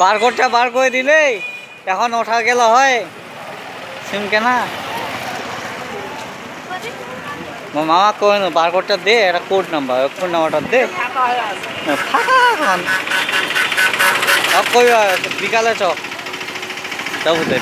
বারকোডটা বার করে দিলে এখন ওঠা গেল হয়। সিম কেনা মামা কইন বারকোডটা দে এটা কোড নাম্বার কোড নাম্বারটা দে। কই বিকালে চ। যাব দে